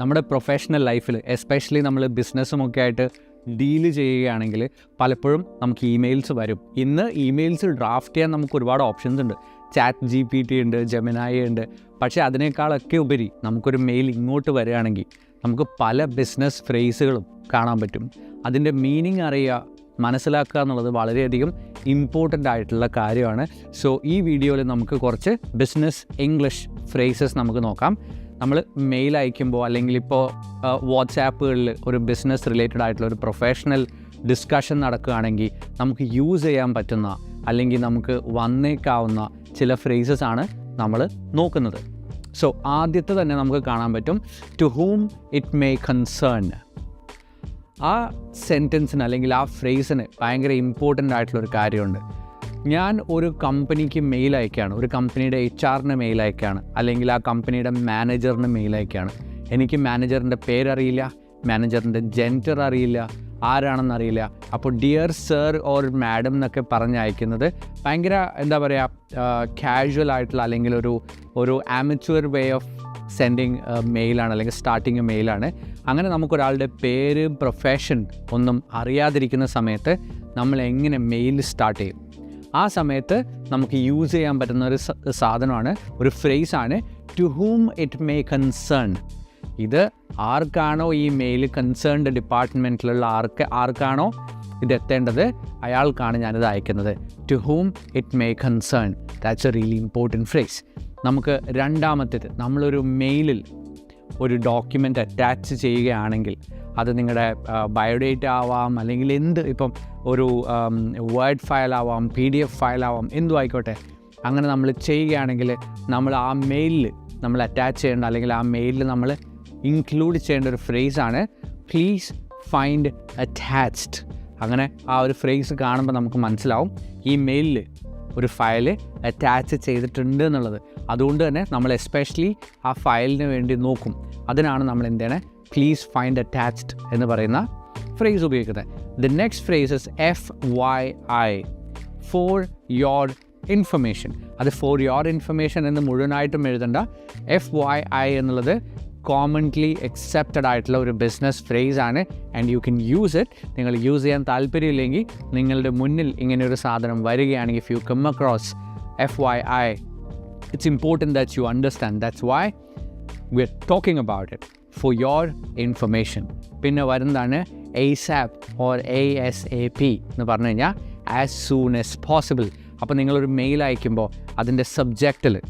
നമ്മുടെ പ്രൊഫഷണൽ ലൈഫിൽ എസ്പെഷ്യലി നമ്മൾ ബിസിനസ്സുമൊക്കെ ആയിട്ട് ഡീൽ ചെയ്യുകയാണെങ്കിൽ പലപ്പോഴും നമുക്ക് ഇമെയിൽസ് വരും. ഇന്ന് ഇമെയിൽസ് ഡ്രാഫ്റ്റ് ചെയ്യാൻ നമുക്ക് ഒരുപാട് ഓപ്ഷൻസ് ഉണ്ട്. ചാറ്റ് ജി പി ടി ഉണ്ട് ജെമിനായി ഉണ്ട്. പക്ഷേ അതിനേക്കാളൊക്കെ ഉപരി നമുക്കൊരു മെയിൽ ഇങ്ങോട്ട് വരികയാണെങ്കിൽ നമുക്ക് പല ബിസിനസ് ഫ്രേസുകളും കാണാൻ പറ്റും. അതിന്റെ മീനിങ് അറിയുക മനസ്സിലാക്കുക എന്നുള്ളത് വളരെയധികം ഇമ്പോർട്ടന്റ് ആയിട്ടുള്ള കാര്യമാണ്. സോ ഈ വീഡിയോയിൽ നമുക്ക് കുറച്ച് ബിസിനസ് ഇംഗ്ലീഷ് ഫ്രേസസ് നമുക്ക് നോക്കാം. നമ്മൾ മെയിൽ അയക്കുമ്പോൾ അല്ലെങ്കിൽ ഇപ്പോൾ വാട്സാപ്പുകളിൽ ഒരു ബിസിനസ് റിലേറ്റഡ് ആയിട്ടുള്ള ഒരു പ്രൊഫഷണൽ ഡിസ്കഷൻ നടക്കുകയാണെങ്കിൽ നമുക്ക് യൂസ് ചെയ്യാൻ പറ്റുന്ന അല്ലെങ്കിൽ നമുക്ക് വന്നേക്കാവുന്ന ചില ഫ്രേസസ് ആണ് നമ്മൾ നോക്കുന്നത്. സോ ആദ്യത്തെ തന്നെ നമുക്ക് കാണാൻ പറ്റും to whom it may concern ആ സെന്റൻസിന് അല്ലെങ്കിൽ ആ ഫ്രേസിന് ഭയങ്കര ഇമ്പോർട്ടന്റ് ആയിട്ടുള്ളൊരു കാര്യമുണ്ട്. ഞാൻ ഒരു കമ്പനിക്ക് മെയിൽ അയക്കുകയാണ്. ഒരു കമ്പനിയുടെ എച്ച് ആറിന് മെയിൽ അയക്കുകയാണ്. അല്ലെങ്കിൽ ആ കമ്പനിയുടെ മാനേജറിന് മെയിൽ അയക്കുകയാണ്. എനിക്ക് മാനേജറിന്റെ പേരറിയില്ല. മാനേജറിന്റെ ജെൻഡർ അറിയില്ല. ആരാണെന്ന് അറിയില്ല. അപ്പോൾ ഡിയർ സർ ഓർ മാഡം എന്നൊക്കെ പറഞ്ഞ് അയക്കുന്നത് ഭയങ്കര എന്താ പറയുക കാഷ്വൽ ആയിട്ടുള്ള അല്ലെങ്കിൽ ഒരു ഒരു ആമച്വർ വേ ഓഫ് സെൻഡിങ് മെയിലാണ് അല്ലെങ്കിൽ സ്റ്റാർട്ടിങ് മെയിലാണ് അങ്ങനെ നമുക്കൊരാളുടെ പേര് പ്രൊഫഷൻ ഒന്നും അറിയാതിരിക്കുന്ന സമയത്ത് നമ്മൾ എങ്ങനെ മെയിൽ സ്റ്റാർട്ട് ചെയ്യും? ആ സമയത്ത് നമുക്ക് യൂസ് ചെയ്യാൻ പറ്റുന്ന ഒരു സാധനമാണ്. ഒരു ഫ്രേസാണ് to whom it may concern ഇത് ആർക്കാണോ ഈ മെയിൽ കൺസേൺഡ് ഡിപ്പാർട്ട്മെന്റിലുള്ള ആർക്ക് ആർക്കാണോ ഇത് എത്തേണ്ടത്? അയാൾക്കാണ് ഞാനിത് അയക്കുന്നത്. To whom it may concern that's a really important phrase നമുക്ക് രണ്ടാമത്തേത് നമ്മളൊരു മെയിലിൽ ഒരു ഡോക്യുമെന്റ് അറ്റാച്ച് ചെയ്യുകയാണെങ്കിൽ അത് നിങ്ങളുടെ ബയോഡേറ്റ ആവാം അല്ലെങ്കിൽ എന്ത് ഇപ്പം ഒരു വേർഡ് ഫയൽ ആവാം പി ഡി എഫ് ഫയൽ ആവാം എന്തും ആയിക്കോട്ടെ. അങ്ങനെ നമ്മൾ ചെയ്യുകയാണെങ്കിൽ നമ്മൾ ആ മെയിലിൽ നമ്മൾ അറ്റാച്ച് ചെയ്യേണ്ട അല്ലെങ്കിൽ ആ മെയിലിൽ നമ്മൾ ഇൻക്ലൂഡ് ചെയ്യേണ്ട ഒരു ഫ്രേസാണ് പ്ലീസ് ഫൈൻഡ് അറ്റാച്ച്ഡ് അങ്ങനെ ആ ഒരു ഫ്രേസ് കാണുമ്പോൾ നമുക്ക് മനസ്സിലാവും ഈ മെയിലിൽ ഒരു ഫയൽ അറ്റാച്ച് ചെയ്തിട്ടുണ്ട് എന്നുള്ളത്. അതുകൊണ്ട് തന്നെ നമ്മൾ എസ്പെഷ്യലി ആ ഫയലിന് വേണ്ടി നോക്കും. അതിനാണ് നമ്മൾ എന്താണ് പ്ലീസ് ഫൈൻഡ് അറ്റാച്ച്ഡ് എന്ന് പറയുന്ന ഫ്രേസ് ഉപയോഗിക്കുന്നത്. The next phrase is FYI, for your information അത് ഫോർ യുവർ ഇൻഫർമേഷൻ എന്ന് മുഴുവനായിട്ടും എഴുതണ്ട. എഫ് വൈ ഐ എന്നുള്ളത് കോമൺലി അക്സെപ്റ്റഡ് ആയിട്ടുള്ള ഒരു ബിസിനസ് ഫ്രേസ് ആണ് and you can use it നിങ്ങൾ യൂസ് ചെയ്യാൻ താല്പര്യമില്ലെങ്കിൽ നിങ്ങളുടെ മുന്നിൽ ഇങ്ങനെ ഒരു സാധനം വരികയാണെങ്കിൽ if you come across F Y I it's important that you understand that's why we are talking about it for your information പിന്നെ വരുന്നതാണ് ASAP or A S A P എന്ന് പറഞ്ഞു കഴിഞ്ഞാൽ ആസ് സൂൺ എസ് പോസിബിൾ അപ്പോൾ നിങ്ങളൊരു mail അയക്കുമ്പോൾ അതിന്റെ സബ്ജക്റ്റിൽ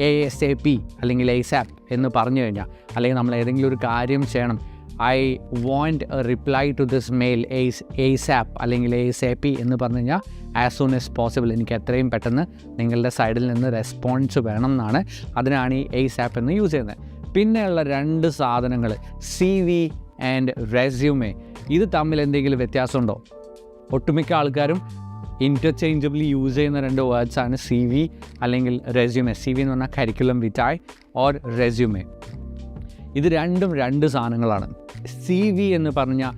എ എസ് എ പി അല്ലെങ്കിൽ എയ്സാപ്പ് എന്ന് പറഞ്ഞു കഴിഞ്ഞാൽ അല്ലെങ്കിൽ നമ്മൾ ഏതെങ്കിലും ഒരു കാര്യം ചെയ്യണം. I want a reply to this mail A S ASAP അല്ലെങ്കിൽ എയ്സ് എ പി എന്ന് പറഞ്ഞു കഴിഞ്ഞാൽ ആസ് സൂൺ എസ് പോസിബിൾ എനിക്ക് എത്രയും പെട്ടെന്ന് നിങ്ങളുടെ സൈഡിൽ നിന്ന് റെസ്പോൺസ് വേണം എന്നാണ് അതിനാണ് ഈ എയ്സാപ്പ് എന്ന് യൂസ് ചെയ്യുന്നത്. പിന്നെയുള്ള രണ്ട് സാധനങ്ങൾ സി വി ആൻഡ് റെസ്യൂമേ ഇത് തമ്മിൽ എന്തെങ്കിലും വ്യത്യാസമുണ്ടോ? ഒട്ടുമിക്ക ആൾക്കാരും ഇന്റർചേഞ്ചബിളി യൂസ് ചെയ്യുന്ന രണ്ട് വേർഡ്സാണ് സി വി അല്ലെങ്കിൽ റെസ്യൂമേ സി വി എന്ന് പറഞ്ഞാൽ കരിക്കുലം വിറ്റായ് ഓർ റെസ്യൂമേ ഇത് രണ്ടും രണ്ട് സാധനങ്ങളാണ്. സി വി എന്ന് പറഞ്ഞാൽ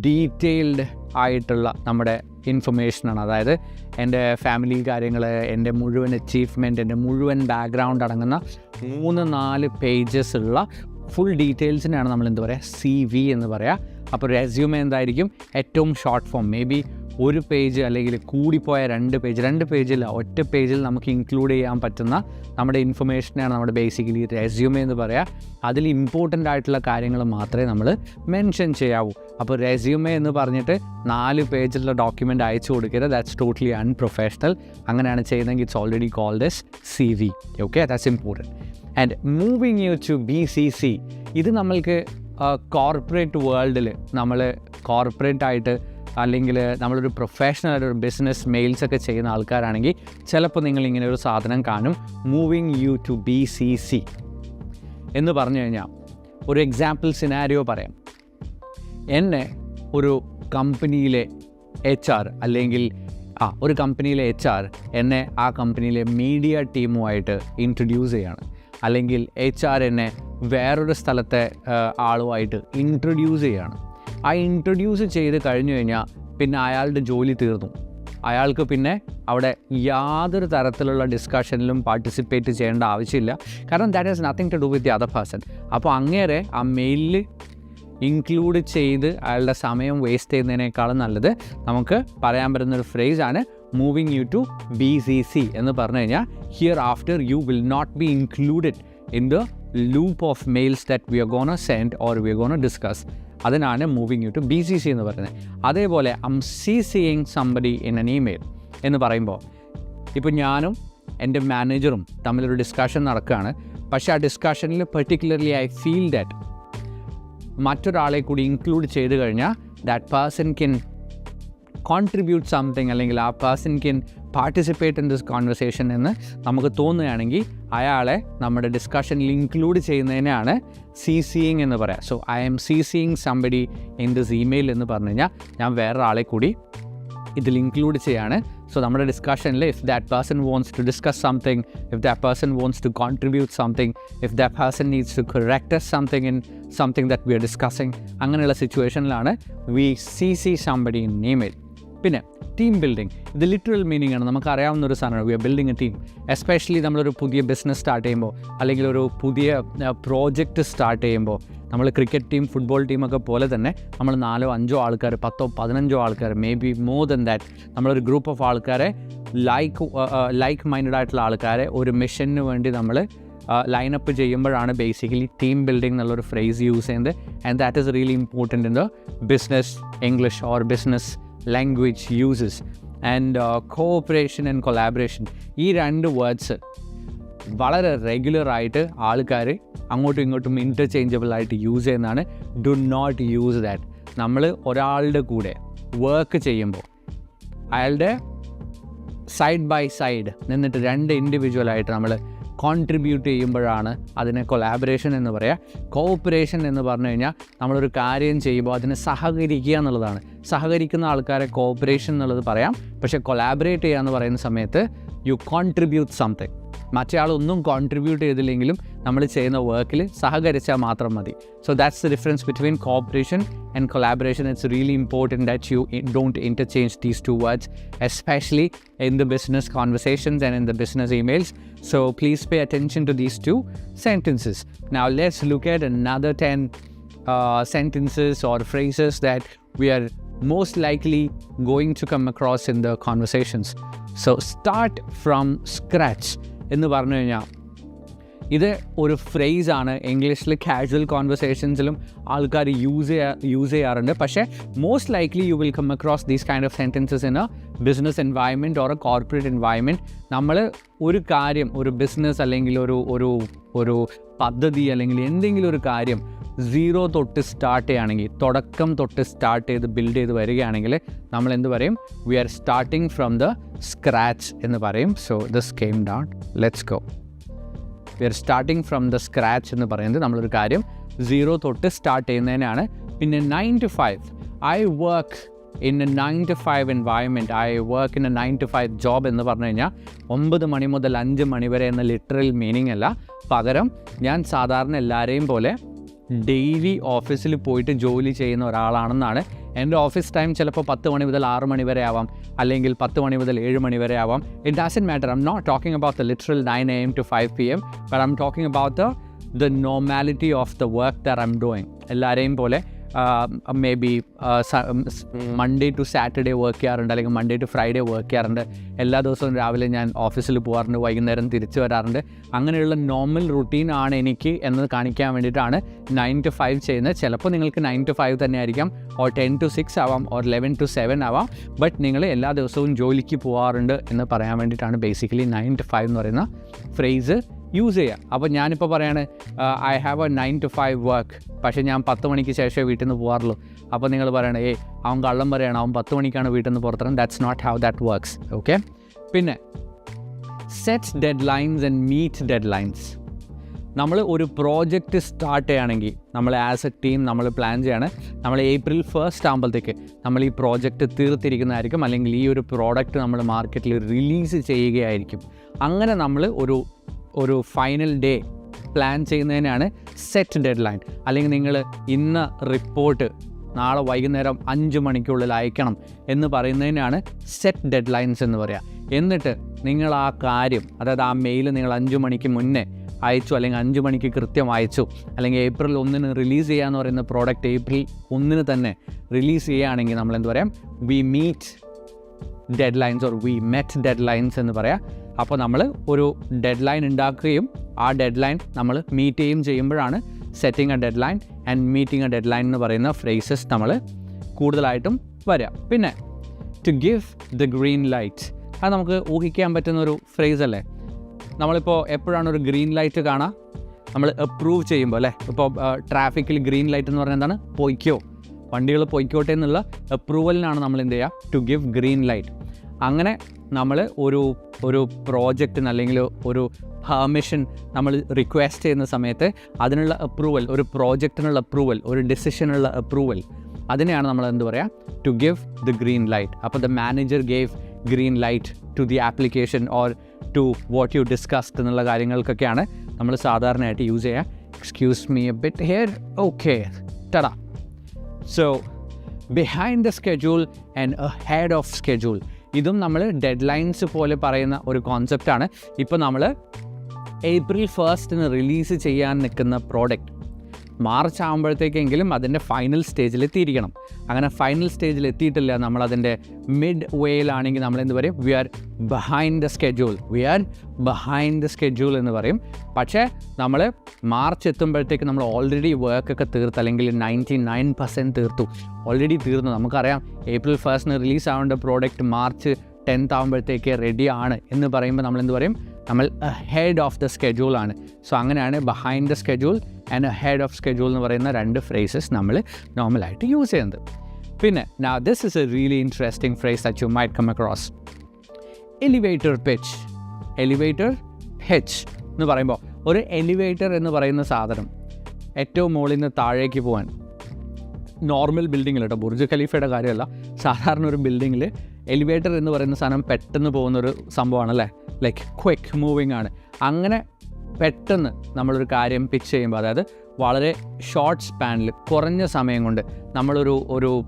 ഡീറ്റെയിൽഡ് ആയിട്ടുള്ള നമ്മുടെ ഇൻഫർമേഷനാണ് അതായത് എന്റെ ഫാമിലി കാര്യങ്ങൾ എന്റെ മുഴുവൻ അച്ചീവ്മെന്റ് എന്റെ മുഴുവൻ ബാക്ക്ഗ്രൗണ്ട് അടങ്ങുന്ന മൂന്ന് നാല് പേജസ് ഉള്ള ഫുൾ ഡീറ്റെയിൽസിനാണ് നമ്മൾ എന്ത് പറയുക സി വി എന്ന് പറയുക അപ്പോൾ റെസ്യൂമെ എന്തായിരിക്കും? ഏറ്റവും ഷോർട്ട് ഫോം മേ ബി ഒരു പേജ് അല്ലെങ്കിൽ കൂടിപ്പോയ രണ്ട് പേജ് രണ്ട് പേജില്ല ഒറ്റ പേജിൽ നമുക്ക് ഇൻക്ലൂഡ് ചെയ്യാൻ പറ്റുന്ന നമ്മുടെ ഇൻഫർമേഷനാണ് നമ്മുടെ ബേസിക്കലി റെസ്യൂമെ എന്ന് പറയുക അതിൽ ഇമ്പോർട്ടന്റ് ആയിട്ടുള്ള കാര്യങ്ങൾ മാത്രമേ നമ്മൾ മെൻഷൻ ചെയ്യാവൂ. അപ്പോൾ റെസ്യൂമേ എന്ന് പറഞ്ഞിട്ട് നാല് പേജിലുള്ള ഡോക്യുമെന്റ് അയച്ചു കൊടുക്കരുത്. ദാറ്റ്സ് ടോട്ടലി അൺപ്രൊഫഷണൽ അങ്ങനെയാണ് ചെയ്യുന്നതെങ്കിൽ it's already called S C V okay that's important and moving you to B C C ഇത് നമ്മൾക്ക് കോർപ്പറേറ്റ് വേൾഡിൽ നമ്മൾ കോർപ്പറേറ്റ് ആയിട്ട് അല്ലെങ്കിൽ നമ്മളൊരു പ്രൊഫഷണൽ ഒരു ബിസിനസ് മെയിൽസ് ഒക്കെ ചെയ്യുന്ന ആൾക്കാരാണെങ്കിൽ ചിലപ്പോൾ നിങ്ങൾ ഇങ്ങനെ ഒരു സാധനം കാണും. Moving you to B C C എന്ന് പറഞ്ഞു കഴിഞ്ഞാൽ ഒരു എക്സാമ്പിൾ സിനാരിയോ പറയാം. എന്നെ ഒരു കമ്പനിയിലെ എച്ച് ആർ അല്ലെങ്കിൽ ആ ഒരു കമ്പനിയിലെ എച്ച് ആർ എന്നെ ആ കമ്പനിയിലെ മീഡിയ ടീമുമായിട്ട് ഇൻട്രൊഡ്യൂസ് ചെയ്യാണ്. അല്ലെങ്കിൽ എച്ച് ആർ എന്നെ വേറൊരു സ്ഥലത്തെ ആളുമായിട്ട് ഇൻട്രൊഡ്യൂസ് ചെയ്യാണ്. ആ ഇൻട്രൊഡ്യൂസ് ചെയ്ത് കഴിഞ്ഞു കഴിഞ്ഞാൽ പിന്നെ അയാളുടെ ജോലി തീർന്നു. അയാൾക്ക് പിന്നെ അവിടെ യാതൊരു തരത്തിലുള്ള ഡിസ്കഷനിലും പാർട്ടിസിപ്പേറ്റ് ചെയ്യേണ്ട ആവശ്യമില്ല. കാരണം that is nothing to do with the other person. അപ്പോൾ അങ്ങേരെ ആ മെയിലിൽ ഇൻക്ലൂഡ് ചെയ്ത് അയാളുടെ സമയം വേസ്റ്റ് ചെയ്യുന്നതിനേക്കാളും നല്ലത് നമുക്ക് പറയാൻ പറ്റുന്ന ഒരു ഫ്രേസ് ആണ് moving you to B C C എന്ന് പറഞ്ഞു കഴിഞ്ഞാൽ hereafter you will not be included in the loop of mails that we are gonna send or we are gonna discuss അതിനാണ് moving you to B C C എന്ന് പറയുന്നത്. അതേപോലെ I'm C സിയിങ് somebody in an email എന്ന് പറയുമ്പോൾ ഇപ്പോൾ ഞാനും എന്റെ മാനേജറും തമ്മിലൊരു ഡിസ്കഷൻ നടക്കുകയാണ്. പക്ഷേ ആ ഡിസ്കഷനിൽ പെർട്ടിക്കുലർലി ഐ ഫീൽ ദാറ്റ് മറ്റൊരാളെ കൂടി ഇൻക്ലൂഡ് ചെയ്ത് കഴിഞ്ഞാൽ that person can contribute something അല്ലെങ്കിൽ ആ person can participate in this conversation എന്ന് നമുക്ക് തോന്നുകയാണെങ്കിൽ അയാളെ നമ്മുടെ ഡിസ്കഷനിൽ ഇൻക്ലൂഡ് ചെയ്യുന്നതിനാണ് സി സിയിങ് എന്ന് പറയാം. So I am CCing somebody in this email എന്ന് പറഞ്ഞു കഴിഞ്ഞാൽ ഞാൻ വേറൊരാളെ കൂടി ഇതിൽ ഇൻക്ലൂഡ് ചെയ്യാണ്. സോ നമ്മുടെ ഡിസ്കഷനിൽ if that person wants to discuss something if that person wants to contribute something if that person needs to correct something in something that we are discussing അങ്ങനെയുള്ള സിറ്റുവേഷനിലാണ് we CC somebody in email പിന്നെ team building ഇത് literal meaning ആണ്. നമുക്ക് അറിയാവുന്ന ഒരു സാധനമാണ്. We are building a team especially നമ്മളൊരു പുതിയ ബിസിനസ് സ്റ്റാർട്ട് ചെയ്യുമ്പോൾ അല്ലെങ്കിൽ ഒരു പുതിയ പ്രോജക്റ്റ് സ്റ്റാർട്ട് ചെയ്യുമ്പോൾ നമ്മൾ ക്രിക്കറ്റ് ടീം ഫുട്ബോൾ ടീമൊക്കെ പോലെ തന്നെ നമ്മൾ നാലോ അഞ്ചോ ആൾക്കാർ പത്തോ പതിനഞ്ചോ ആൾക്കാർ may be more than that നമ്മളൊരു ഗ്രൂപ്പ് ഓഫ് ആൾക്കാരെ ലൈക്ക് ലൈക്ക് മൈൻഡഡ് ആയിട്ടുള്ള ആൾക്കാരെ ഒരു മിഷന് വേണ്ടി നമ്മൾ ലൈനപ്പ് ചെയ്യുമ്പോഴാണ് ബേസിക്കലി ടീം ബിൽഡിംഗ് എന്നുള്ളൊരു ഫ്രേസ് യൂസ് ചെയ്യുന്നത്. And that is really important in the business English or business language uses and cooperation and collaboration ഈ രണ്ട് വേർഡ്സ് വളരെ റെഗുലറായിട്ട് ആൾക്കാർ അങ്ങോട്ടും ഇങ്ങോട്ടും ഇന്റർചേഞ്ചബിൾ ആയിട്ട് യൂസ് ചെയ്യുന്നതാണ്. ഡു നോട്ട് യൂസ് ദാറ്റ് നമ്മൾ ഒരാളുടെ കൂടെ വർക്ക് ചെയ്യുമ്പോൾ അയാളുടെ സൈഡ് ബൈ സൈഡ് നിന്നിട്ട് രണ്ട് ഇൻഡിവിജ്വലായിട്ട് നമ്മൾ കോൺട്രിബ്യൂട്ട് ചെയ്യുമ്പോഴാണ് അതിനെ കൊലാബറേഷൻ എന്ന് പറയുക കോപ്പറേഷൻ എന്ന് പറഞ്ഞു കഴിഞ്ഞാൽ നമ്മളൊരു കാര്യം ചെയ്യുമ്പോൾ അതിനെ സഹകരിക്കുക എന്നുള്ളതാണ്. സഹകരിക്കുന്ന ആൾക്കാരെ കോപ്പറേഷൻ എന്നുള്ളത് പറയാം. പക്ഷേ കൊലാബറേറ്റ് ചെയ്യുക എന്ന് പറയുന്ന സമയത്ത് യു കോൺട്രിബ്യൂട്ട് സംതിങ് മറ്റേ ആളൊന്നും കോൺട്രിബ്യൂട്ട് ചെയ്തില്ലെങ്കിലും നമ്മൾ ചെയ്യുന്ന വർക്കിൽ സഹകരിച്ചാൽ മാത്രം മതി so that's the difference between cooperation and collaboration it's really important that you don't interchange these two words especially in the business conversations and in the business emails So please pay attention to these two sentences. Now let's look at another 10 uh, sentences or phrases that we are most likely going to come across in the conversations. So start from scratch എന്ന് പറഞ്ഞു കഴിഞ്ഞാൽ ഇത് ഒരു ഫ്രേസാണ് ഇംഗ്ലീഷിൽ casual കോൺവെർസേഷൻസിലും ആൾക്കാർ use ചെയ്യാ use ചെയ്യാറുണ്ട്. പക്ഷേ most likely you will come across these kind of sentences in a business environment or a corporate environment നമ്മൾ ഒരു കാര്യം ഒരു ബിസിനസ് അല്ലെങ്കിൽ ഒരു ഒരു ഒരു പദ്ധതി അല്ലെങ്കിൽ എന്തെങ്കിലും ഒരു കാര്യം സീറോ തൊട്ട് സ്റ്റാർട്ട് ചെയ്യുകയാണെങ്കിൽ തുടക്കം തൊട്ട് സ്റ്റാർട്ട് ചെയ്ത് ബിൽഡ് ചെയ്ത് വരികയാണെങ്കിൽ നമ്മൾ എന്ത് പറയും? We are starting from the scratch എന്ന് പറയും. So this came down let's go we are starting from the scratch എന്ന് പറയുന്നത് നമ്മളൊരു കാര്യം സീറോ തൊട്ട് സ്റ്റാർട്ട് ചെയ്യുന്നതിനാണ്. പിന്നെ nine to five I work in a nine to five environment I work in a nine to five job എന്ന് പറഞ്ഞു കഴിഞ്ഞാൽ ഒമ്പത് മണി മുതൽ അഞ്ച് മണി വരെ എന്ന ലിറ്ററൽ മീനിങ് അല്ല. പകരം ഞാൻ സാധാരണ എല്ലാവരെയും പോലെ ഡെയിലി ഓഫീസിൽ പോയിട്ട് ജോലി ചെയ്യുന്ന ഒരാളാണെന്നാണ്. എന്റെ ഓഫീസ് ടൈം ചിലപ്പോൾ പത്ത് മണി മുതൽ ആറ് മണി വരെ ആവാം. അല്ലെങ്കിൽ പത്ത് മണി മുതൽ ഏഴ് മണി വരെ ആവാം. It doesn't matter I'm not talking about the literal nine A M to five P M but I'm talking about the the normality of the work that I'm doing എല്ലാവരെയും പോലെ may be Monday to Saturday work ചെയ്യാറുണ്ട്. അല്ലെങ്കിൽ Monday to Friday work ചെയ്യാറുണ്ട്. എല്ലാ ദിവസവും രാവിലെ ഞാൻ ഓഫീസിൽ പോകാറുണ്ട് വൈകുന്നേരം തിരിച്ചു വരാറുണ്ട്. അങ്ങനെയുള്ള നോർമൽ റുട്ടീൻ ആണ് എനിക്ക് എന്നത് കാണിക്കാൻ വേണ്ടിയിട്ടാണ് നയൻ ടു ഫൈവ് ചെയ്യുന്നത്. ചിലപ്പോൾ നിങ്ങൾക്ക് നയൻ ടു ഫൈവ് തന്നെ ആയിരിക്കാം. ഓർ ടെൻ ടു സിക്സ് ആവാം. ഓർ ലെവൻ ടു സെവൻ ആവാം. ബട്ട് നിങ്ങൾ എല്ലാ ദിവസവും ജോലിക്ക് പോകാറുണ്ട് എന്ന് പറയാൻ വേണ്ടിയിട്ടാണ് ബേസിക്കലി നയൻ ടു ഫൈവ് എന്ന് പറയുന്ന ഫ്രേസ് യൂസ് ചെയ്യുക അപ്പോൾ ഞാനിപ്പോൾ പറയാണ് I have a nine to five work പക്ഷേ ഞാൻ പത്ത് മണിക്ക് ശേഷമേ വീട്ടിൽ നിന്ന് പോകാറുള്ളൂ അപ്പോൾ നിങ്ങൾ പറയണേ ഏ അവൻ കള്ളം പറയണം അവൻ പത്ത് മണിക്കാണ് വീട്ടിൽ നിന്ന് പുറത്തിറങ്ങും that's not have that works okay പിന്നെ set deadlines and meet deadlines നമ്മൾ ഒരു പ്രോജക്റ്റ് സ്റ്റാർട്ട് ചെയ്യുകയാണെങ്കിൽ നമ്മൾ ആസ് എ ടീം നമ്മൾ പ്ലാൻ ചെയ്യാണ് നമ്മൾ ഏപ്രിൽ ഫസ്റ്റ് ആകുമ്പോഴത്തേക്ക് നമ്മൾ ഈ പ്രോജക്റ്റ് തീർത്തിരിക്കുന്നതായിരിക്കും. അല്ലെങ്കിൽ ഈ ഒരു പ്രോഡക്റ്റ് നമ്മൾ മാർക്കറ്റിൽ റിലീസ് ചെയ്യുകയായിരിക്കും. അങ്ങനെ നമ്മൾ ഒരു ഒരു ഫൈനൽ ഡേ പ്ലാൻ ചെയ്യുന്നതിനാണ് സെറ്റ് ഡെഡ് ലൈൻ അല്ലെങ്കിൽ നിങ്ങൾ ഇന്ന് റിപ്പോർട്ട് നാളെ വൈകുന്നേരം അഞ്ച് മണിക്കുള്ളിൽ അയക്കണം എന്ന് പറയുന്നതിനാണ് സെറ്റ് ഡെഡ് ലൈൻസ് എന്ന് പറയുക എന്നിട്ട് നിങ്ങൾ ആ കാര്യം അതായത് ആ മെയിൽ നിങ്ങൾ അഞ്ച് മണിക്ക് മുന്നേ അയച്ചു അല്ലെങ്കിൽ അഞ്ച് മണിക്ക് കൃത്യം അയച്ചു അല്ലെങ്കിൽ ഏപ്രിൽ ഒന്നിന് റിലീസ് ചെയ്യാന്ന് പറയുന്ന പ്രോഡക്റ്റ് ഏപ്രിൽ ഒന്നിന് തന്നെ റിലീസ് ചെയ്യുകയാണെങ്കിൽ നമ്മൾ എന്ത് പറയാം? We meet deadlines or we met deadlines എന്ന് പറയാം. അപ്പോൾ നമ്മൾ ഒരു ഡെഡ് ലൈൻ ഉണ്ടാക്കുകയും ആ ഡെഡ് ലൈൻ നമ്മൾ മീറ്റ് ചെയ്യുകയും ചെയ്യുമ്പോഴാണ് setting a deadline and meeting a deadline എന്ന് പറയുന്ന ഫ്രേസസ് നമ്മൾ കൂടുതലായിട്ടും വരിക പിന്നെ to give the green light അത് നമുക്ക് ഊഹിക്കാൻ പറ്റുന്ന ഒരു ഫ്രേസ് അല്ലേ? നമ്മളിപ്പോൾ എപ്പോഴാണ് ഒരു ഗ്രീൻ ലൈറ്റ് കാണുക നമ്മൾ അപ്രൂവ് ചെയ്യുമ്പോൾ അല്ലേ? ഇപ്പോൾ ട്രാഫിക്കിൽ ഗ്രീൻ ലൈറ്റ് എന്ന് പറഞ്ഞാൽ എന്താണ്? പൊയ്ക്കോ. വണ്ടികൾ പൊയ്ക്കോട്ടെ എന്നുള്ള അപ്രൂവലിനാണ് നമ്മൾ എന്ത് ചെയ്യുക ടു ഗിവ് ഗ്രീൻ ലൈറ്റ് അങ്ങനെ നമ്മൾ ഒരു ഒരു പ്രോജക്റ്റിന് അല്ലെങ്കിൽ ഒരു പെർമിഷൻ നമ്മൾ റിക്വസ്റ്റ് ചെയ്യുന്ന സമയത്ത് അതിനുള്ള അപ്രൂവൽ ഒരു പ്രോജക്റ്റിനുള്ള അപ്രൂവൽ ഒരു ഡിസിഷനുള്ള അപ്രൂവൽ അതിനെയാണ് നമ്മൾ എന്ത് പറയുക to give the green light അപ്പോൾ the manager gave green light to the application or to what you discussed എന്നുള്ള കാര്യങ്ങൾക്കൊക്കെയാണ് നമ്മൾ സാധാരണയായിട്ട് യൂസ് ചെയ്യുക excuse me a bit here okay ടടാ so behind the schedule and ahead of schedule ഇതും നമ്മൾ dead lines പോലെ പറയുന്ന ഒരു കോൺസെപ്റ്റാണ് ഇപ്പോൾ നമ്മൾ ഏപ്രിൽ ഫസ്റ്റിന് റിലീസ് ചെയ്യാൻ നിൽക്കുന്ന പ്രോഡക്റ്റ് മാർച്ച് ആകുമ്പോഴത്തേക്കെങ്കിലും അതിന്റെ ഫൈനൽ സ്റ്റേജിൽ എത്തിയിരിക്കണം അങ്ങനെ ഫൈനൽ സ്റ്റേജിൽ എത്തിയിട്ടില്ല നമ്മളതിന്റെ മിഡ് വേയിലാണെങ്കിൽ നമ്മൾ എന്ത് പറയും? We are behind the schedule we are behind the schedule എന്ന് പറയും. പക്ഷേ നമ്മൾ മാർച്ച് എത്തുമ്പോഴത്തേക്ക് നമ്മൾ ഓൾറെഡി വർക്കൊക്കെ തീർത്ത് അല്ലെങ്കിൽ നയന്റി നയൻ പെർസെന്റ് തീർത്തു. ഓൾറെഡി തീർന്നു. നമുക്കറിയാം ഏപ്രിൽ ഫസ്റ്റിന് റിലീസ് ആവേണ്ട പ്രോഡക്റ്റ് മാർച്ച് ടെൻത്ത് ആകുമ്പോഴത്തേക്ക് റെഡിയാണ് എന്ന് പറയുമ്പോൾ നമ്മൾ എന്ത് പറയും? നമ്മൾ ഹെഡ് ഓഫ് ദ സ്കെഡ്യൂൾ ആണ്. സോ അങ്ങനെയാണ് behind the schedule and head of schedule എന്ന് പറയുന്ന രണ്ട് ഫ്രേസസ് നമ്മൾ നോർമലായിട്ട് യൂസ് ചെയ്യുന്നത്. പിന്നെ നാ this is a really interesting phrase that you might come across elevator pitch elevator pitch എന്ന് പറയുമ്പോൾ ഒരു എലിവേറ്റർ എന്ന് പറയുന്ന സാധനം ഏറ്റവും മുകളിൽ നിന്ന് താഴേക്ക് പോകാൻ നോർമൽ ബിൽഡിങ്ങിൽ കേട്ടോ ബുർജ് ഖലീഫയുടെ കാര്യമല്ല. സാധാരണ ഒരു ബിൽഡിങ്ങിൽ എലിവേറ്റർ എന്ന് പറയുന്ന സാധനം പെട്ടെന്ന് പോകുന്നൊരു സംഭവമാണ് അല്ലേ ലൈക്ക് ക്വിക്ക് മൂവിങ് ആണ്. അങ്ങനെ പെട്ടെന്ന് നമ്മളൊരു കാര്യം പിച്ച് ചെയ്യുമ്പോൾ അതായത് വളരെ ഷോർട്ട് സ്പാനിൽ കുറഞ്ഞ സമയം കൊണ്ട് നമ്മളൊരു ഒരു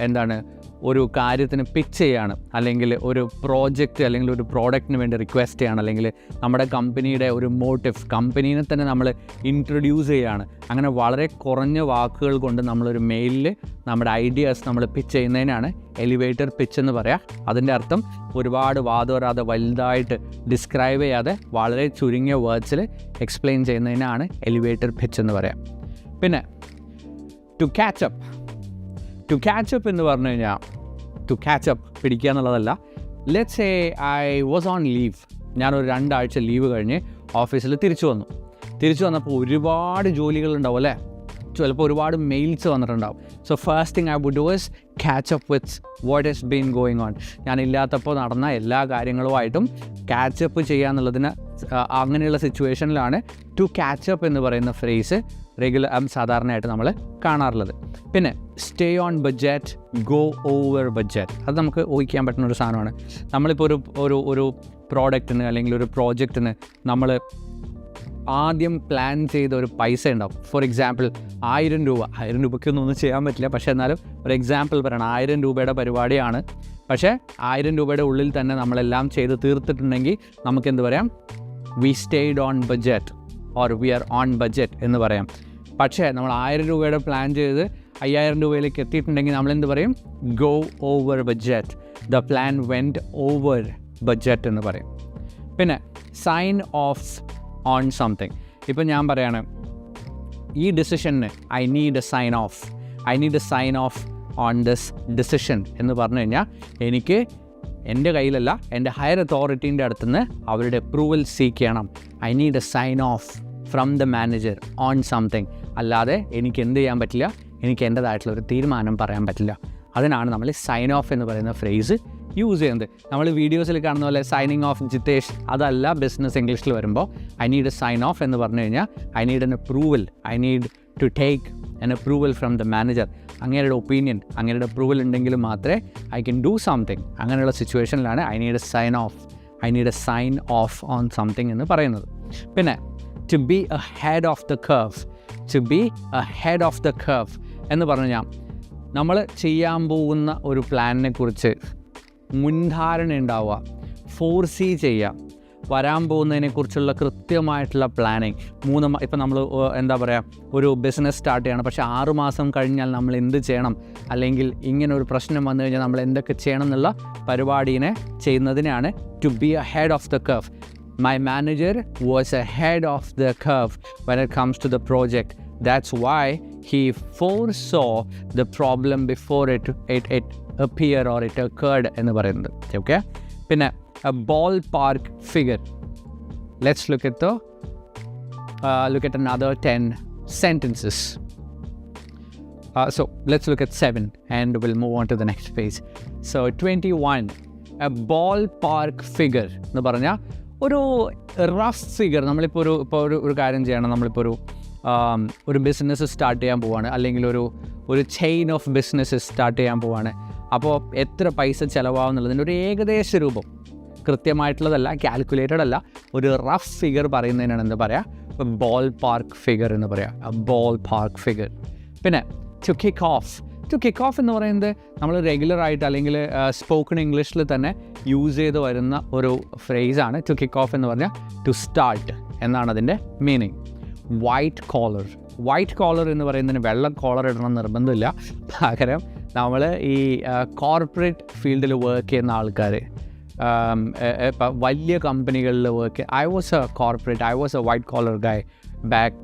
എന്താണ് ഒരു കാര്യത്തിന് പിച്ച് ചെയ്യാണ്. അല്ലെങ്കിൽ ഒരു പ്രോജക്റ്റ് അല്ലെങ്കിൽ ഒരു പ്രോഡക്റ്റിന് വേണ്ടി റിക്വസ്റ്റ് ചെയ്യാണ്. അല്ലെങ്കിൽ നമ്മുടെ കമ്പനിയുടെ ഒരു മോട്ടീവ് കമ്പനീനെ തന്നെ നമ്മൾ ഇൻട്രൊഡ്യൂസ് ചെയ്യുകയാണ് അങ്ങനെ വളരെ കുറഞ്ഞ വാക്കുകൾ കൊണ്ട് നമ്മളൊരു മെയിലിൽ നമ്മുടെ ഐഡിയാസ് നമ്മൾ പിച്ച് ചെയ്യുന്നതിനാണ് എലിവേറ്റർ പിച്ച് എന്ന് പറയാം. അതിന്റെ അർത്ഥം ഒരുപാട് വാദം വരാതെ വലുതായിട്ട് ഡിസ്ക്രൈബ് ചെയ്യാതെ വളരെ ചുരുങ്ങിയ വേർഡ്സിൽ എക്സ്പ്ലെയിൻ ചെയ്യുന്നതിനാണ് എലിവേറ്റർ പിച്ച് എന്ന് പറയാം. പിന്നെ ടു ക്യാച്ചപ്പ് ടു ക്യാച്ചപ്പ് എന്ന് പറഞ്ഞു കഴിഞ്ഞാൽ ടു ക്യാച്ചപ്പ് പിടിക്കുക എന്നുള്ളതല്ല. Let's a I was on leave ഞാനൊരു രണ്ടാഴ്ച ലീവ് കഴിഞ്ഞ് ഓഫീസിൽ തിരിച്ചു വന്നു. തിരിച്ചു വന്നപ്പോൾ ഒരുപാട് ജോലികളുണ്ടാവും അല്ലേ? ചിലപ്പോൾ ഒരുപാട് മെയിൽസ് വന്നിട്ടുണ്ടാവും. So first thing I would do catch up with what is been going on ഞാനില്ലാത്തപ്പോൾ നടന്ന എല്ലാ കാര്യങ്ങളുമായിട്ടും ക്യാച്ചപ്പ് ചെയ്യുക എന്നുള്ളതിന് അങ്ങനെയുള്ള സിറ്റുവേഷനിലാണ് ടു ക്യാച്ചപ്പ് എന്ന് പറയുന്ന ഫ്രേസ് റെഗുലർ സാധാരണയായിട്ട് നമ്മൾ കാണാറുള്ളത്. പിന്നെ stay on budget go over budget അത് നമുക്ക് ഊഹിക്കാൻ പറ്റുന്ന ഒരു സാധനമാണ്. നമ്മളിപ്പോൾ ഒരു ഒരു ഒരു പ്രോഡക്റ്റിന് അല്ലെങ്കിൽ ഒരു പ്രോജക്റ്റിന് നമ്മൾ ആദ്യം പ്ലാൻ ചെയ്ത ഒരു പൈസ ഉണ്ടാവും. ഫോർ എക്സാമ്പിൾ ആയിരം രൂപ. ആയിരം രൂപയ്ക്കൊന്നും ഒന്നും ചെയ്യാൻ പറ്റില്ല. പക്ഷേ എന്നാലും ഒരു എക്സാമ്പിൾ പറയണം. ആയിരം രൂപയുടെ പരിപാടിയാണ്. പക്ഷേ ആയിരം രൂപയുടെ ഉള്ളിൽ തന്നെ നമ്മളെല്ലാം ചെയ്ത് തീർത്തിട്ടുണ്ടെങ്കിൽ നമുക്ക് എന്ത് പറയാം? We stayed on budget or we are on budget എന്ന് പറയാം. പക്ഷേ നമ്മൾ ആയിരം രൂപയുടെ പ്ലാൻ ചെയ്ത് അയ്യായിരം രൂപയിലേക്ക് എത്തിയിട്ടുണ്ടെങ്കിൽ നമ്മൾ എന്ത് പറയും? Go over budget the plan went over budget എന്ന് പറയും. പിന്നെ സൈൻ ഓഫ് ഓൺ സംതിങ് ഇപ്പം ഞാൻ പറയാണ് ഈ ഡിസിഷന് I need a sign off I need a sign off on this decision എന്ന് പറഞ്ഞു കഴിഞ്ഞാൽ എനിക്ക് എന്റെ കയ്യിലല്ല എന്റെ ഹയർ അതോറിറ്റീന്റെ അടുത്തുനിന്ന് അവരുടെ അപ്രൂവൽ സീക്ക് ചെയ്യണം. I need a sign off from the manager on something അല്ലാതെ എനിക്ക് എന്ത് ചെയ്യാൻ പറ്റില്ല? എനിക്ക് എന്റേതായിട്ടുള്ള ഒരു തീരുമാനം പറയാൻ പറ്റില്ല. അതിനാണ് നമ്മൾ സൈൻ ഓഫ് എന്ന് പറയുന്ന ഫ്രേസ് യൂസ് ചെയ്യുന്നത്. നമ്മൾ വീഡിയോസിൽ കാണുന്ന പോലെ സൈനിങ് ഓഫ് ജിതേഷ് അതല്ല ബിസിനസ് ഇംഗ്ലീഷിൽ വരുമ്പോൾ ഐ നീഡ് സൈൻ ഓഫ് എന്ന് പറഞ്ഞു കഴിഞ്ഞാൽ I need an approval I need to take an approval from the manager അങ്ങനെയുള്ള ഒപ്പീനിയൻ അങ്ങനെയുള്ള അപ്രൂവൽ ഉണ്ടെങ്കിൽ മാത്രമേ ഐ കൻ ഡു സംതിങ് അങ്ങനെയുള്ള സിറ്റുവേഷനിലാണ് I need a sign off I need a sign off on something എന്ന് പറയുന്നത്. പിന്നെ to be ahead of the curve to be ahead of the curve എന്ന് പറഞ്ഞാൽ നമ്മൾ ചെയ്യാൻ പോകുന്ന ഒരു പ്ലാനിനെ കുറിച്ച് മുൻധാരണ ഉണ്ടാവുക ഫോർസീ ചെയ്യുക. വരാൻ പോകുന്നതിനെക്കുറിച്ചുള്ള കൃത്യമായിട്ടുള്ള പ്ലാനിങ് മൂന്ന് ഇപ്പം നമ്മൾ എന്താ പറയുക ഒരു ബിസിനസ് സ്റ്റാർട്ട് ചെയ്യണം. പക്ഷേ ആറുമാസം കഴിഞ്ഞാൽ നമ്മൾ എന്ത് ചെയ്യണം? അല്ലെങ്കിൽ ഇങ്ങനെ ഒരു പ്രശ്നം വന്നു കഴിഞ്ഞാൽ നമ്മൾ എന്തൊക്കെ ചെയ്യണം എന്നുള്ള പരിപാടീനെ ചെയ്യുന്നതിനാണ് to be ahead of the curve My manager was a head of the curve when it comes to the project that's why he foresaw the problem before it it it appear or it occurred എന്ന് പറയുന്നത് okay പിന്നെ a ballpark figure. Let's look at the uh, look at another 10 sentences. Uh, so let's look at seven and we'll move on to the next page. So 21, a ballpark figure എന്ന് പറഞ്ഞാൽ ഒരു rough figure നമ്മളിപ്പോൾ ഒരു ഇപ്പോൾ ഒരു ഒരു കാര്യം ചെയ്യണം. നമ്മളിപ്പോൾ ഒരു ഒരു ബിസിനസ് സ്റ്റാർട്ട് ചെയ്യാൻ പോവാണ്. അല്ലെങ്കിൽ ഒരു ഒരു ചെയിൻ ഓഫ് ബിസിനസ് സ്റ്റാർട്ട് ചെയ്യാൻ പോവാണ്. അപ്പോൾ എത്ര പൈസ ചിലവാകും എന്നുള്ളതിന്റെ ഒരു ഏകദേശ രൂപം. കൃത്യമായിട്ടുള്ളതല്ല കാൽക്കുലേറ്റഡ് അല്ല. ഒരു റഫ് ഫിഗർ പറയുന്നതിനാണ് എന്താ പറയുക ബോൾ പാർക്ക് ഫിഗർ എന്ന് പറയുക ബോൾ പാർക്ക് ഫിഗർ പിന്നെ to kick off to kick off എന്ന് പറയുന്നത് നമ്മൾ റെഗുലർ ആയിട്ട് അല്ലെങ്കിൽ സ്പോക്കൺ ഇംഗ്ലീഷിൽ തന്നെ യൂസ് ചെയ്ത് വരുന്ന ഒരു ഫ്രേസാണ് ടു കിക്ക് ഓഫ് എന്ന് പറഞ്ഞാൽ ടു സ്റ്റാർട്ട് എന്നാണ് അതിന്റെ meaning white collar white collar എന്ന് പറയുന്നതിന് വെള്ള കോളർ ഇടണം നിർബന്ധമില്ല. പകരം നമ്മൾ ഈ കോർപ്പറേറ്റ് ഫീൽഡിൽ വർക്ക് ചെയ്യുന്ന ആൾക്കാർ ഇപ്പം വലിയ കമ്പനികളിൽ work I was a corporate I was a white collar guy back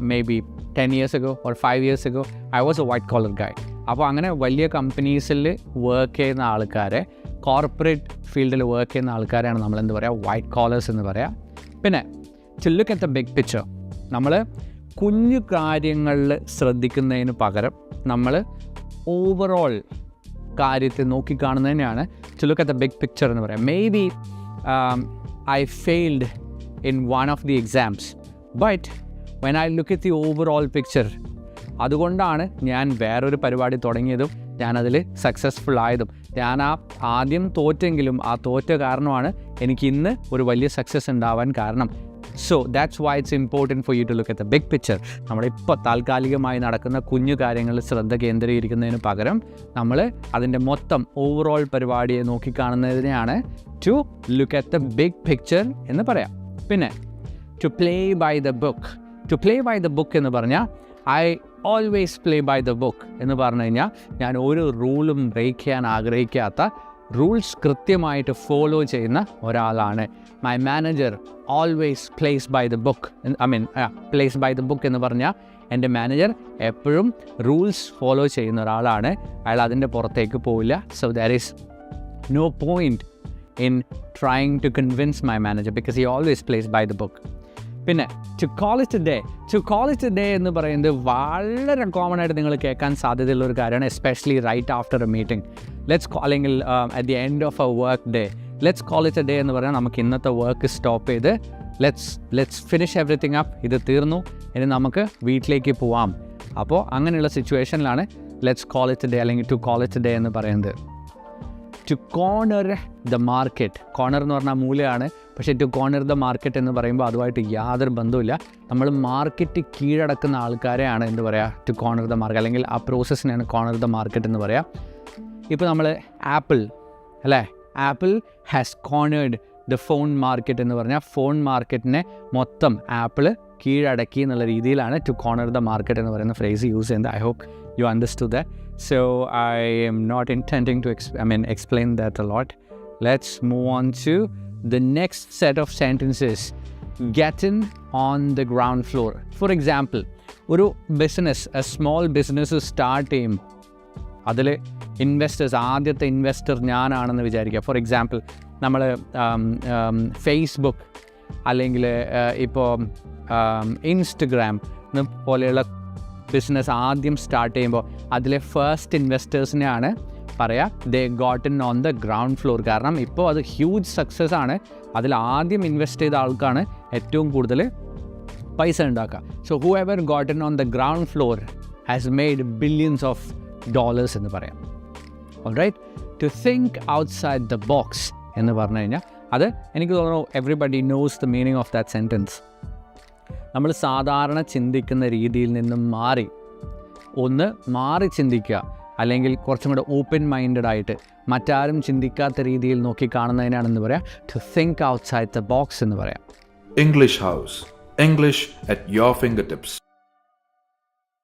may be ten years ago or five years ago I was a white collar guy അപ്പോൾ അങ്ങനെ വലിയ കമ്പനീസിൽ വർക്ക് ചെയ്യുന്ന ആൾക്കാരെ കോർപ്പറേറ്റ് ഫീൽഡിൽ വർക്ക് ചെയ്യുന്ന ആൾക്കാരെയാണ് നമ്മൾ എന്ത് പറയുക വൈറ്റ് കോളേഴ്സ് എന്ന് പറയാം. പിന്നെ ചില്ലുക്ക് ദ ബിഗ് പിക്ചർ നമ്മൾ കുഞ്ഞു കാര്യങ്ങളിൽ ശ്രദ്ധിക്കുന്നതിന് പകരം നമ്മൾ ഓവറോൾ കാര്യത്തെ നോക്കിക്കാണുന്നതിനെയാണ് ചില്ലുക്ക് ദ ബിഗ് പിക്ചർ എന്ന് പറയാം. May be I failed in one of the exams but when I look at the overall picture അതുകൊണ്ടാണ് ഞാൻ വേറൊരു പരിപാടി തുടങ്ങിയതും ഞാനതിൽ സക്സസ്ഫുൾ ആയതും. ഞാൻ ആ ആദ്യം തോറ്റെങ്കിലും ആ തോറ്റ കാരണമാണ് എനിക്ക് ഇന്ന് ഒരു വലിയ സക്സസ് ഉണ്ടാവാൻ കാരണം. So that's why it's important for you to look at the big picture നമ്മളിപ്പോൾ താൽക്കാലികമായി നടക്കുന്ന കുഞ്ഞു കാര്യങ്ങളിൽ ശ്രദ്ധ കേന്ദ്രീകരിക്കുന്നതിന് പകരം നമ്മൾ അതിന്റെ മൊത്തം ഓവറോൾ പരിപാടിയെ നോക്കിക്കാണുന്നതിനെയാണ് to look at the big picture എന്ന് പറയാം. പിന്നെ to play by the book to play by the book എന്ന് പറഞ്ഞാൽ I always play by the book എന്ന് പറഞ്ഞു കഴിഞ്ഞാൽ ഞാൻ ഒരു റൂളും ബ്രേക്ക് ചെയ്യാൻ ആഗ്രഹിക്കാത്ത റൂൾസ് കൃത്യമായിട്ട് ഫോളോ ചെയ്യുന്ന ഒരാളാണ്. My manager always plays by the book I mean plays by the book എന്ന് പറഞ്ഞാൽ എന്റെ മാനേജർ എപ്പോഴും റൂൾസ് ഫോളോ ചെയ്യുന്ന ഒരാളാണ്. അയാൾ അതിന്റെ പുറത്തേക്ക് പോവില്ല. So there is no point in trying to convince my manager because he always plays by the book. പിന്നെ to call it day to call it day എന്ന് പറയുന്നത് വളരെ കോമൺ ആയിട്ട് നിങ്ങൾ കേൾക്കാൻ സാധ്യതയുള്ള ഒരു കാര്യമാണ് especially right after a meeting let's അല്ലെങ്കിൽ at the end of a work day let's call it day എന്ന് പറഞ്ഞാൽ നമുക്ക് ഇന്നത്തെ വർക്ക് സ്റ്റോപ്പ് ചെയ്ത് let's let's finish everything up ഇത് തീർന്നു. ഇനി നമുക്ക് വീട്ടിലേക്ക് പോവാം. അപ്പോൾ അങ്ങനെയുള്ള സിറ്റുവേഷനിലാണ് ലെറ്റ്സ് കോൾ ഇറ്റ് ഡേ അല്ലെങ്കിൽ ടു കോൾ ഇറ്റ് ഡേ എന്ന് പറയുന്നത്. To corner the market corner എന്ന് പറഞ്ഞാൽ മൂലയാണ്. പക്ഷേ ടു കോർണർ ദ മാർക്കറ്റ് എന്ന് പറയുമ്പോൾ അതുമായിട്ട് യാതൊരു ബന്ധവുമില്ല. നമ്മൾ മാർക്കറ്റ് കീഴടക്കുന്ന ആൾക്കാരെയാണ് എന്ത് പറയുക ടു കോർണർ ദ മാർക്കറ്റ് അല്ലെങ്കിൽ ആ പ്രോസസ്സിനെയാണ് കോർണർ ദ മാർക്കറ്റ് എന്ന് പറയാം. ഇപ്പോൾ നമ്മൾ ആപ്പിൾ അല്ലേ? Apple has cornered the phone market എന്ന് പറഞ്ഞാൽ ഫോൺ മാർക്കറ്റിനെ മൊത്തം ആപ്പിൾ കീഴടക്കി എന്നുള്ള രീതിയിലാണ് ടു കോർണർ ദ മാർക്കറ്റ് എന്ന് പറയുന്ന ഫ്രേസ് യൂസ് ചെയ്യുന്നത്. I hope you understood that so I am not intending to ex I mean explain that a lot let's move on to the next set of sentences get in on the ground floor for example ഒരു business a small business start ചെയ്യുമ്പോൾ അതിൽ investors ആദ്യത്തെ investor ഞാനാണെന്ന് വിചാരിക്കുക. For example നമ്മൾ Facebook അല്ലെങ്കിൽ ഇപ്പോൾ Instagram പോലെയുള്ള ബിസിനസ് ആദ്യം സ്റ്റാർട്ട് ചെയ്യുമ്പോൾ അതിലെ ഫസ്റ്റ് ഇൻവെസ്റ്റേഴ്സിനെയാണ് പറയാം they gotten on the ground floor കാരണം ഇപ്പോൾ അത് ഹ്യൂജ് സക്സസ് ആണ്. അതിൽ ആദ്യം ഇൻവെസ്റ്റ് ചെയ്ത ആൾക്കാണ് ഏറ്റവും കൂടുതൽ പൈസ ഉണ്ടാക്കുക. So whoever gotten on the ground floor has made billions of dollars എന്ന് പറയാം. All right to think outside the box എന്ന് പറഞ്ഞു കഴിഞ്ഞാൽ അത് എനിക്ക് തോന്നുന്നു everybody knows the meaning of that sentence നമ്മൾ സാധാരണ ചിന്തിക്കുന്ന രീതിയിൽ നിന്നും മാറി ഒന്ന് മാറി ചിന്തിക്കുക അല്ലെങ്കിൽ കുറച്ചും കൂടെ ഓപ്പൺ മൈൻഡഡ് ആയിട്ട് മറ്റാരും ചിന്തിക്കാത്ത രീതിയിൽ നോക്കി കാണുന്നതിനാണെന്ന് പറയാം to think outside the box എന്ന് പറയാം English house English at your finger fingertips.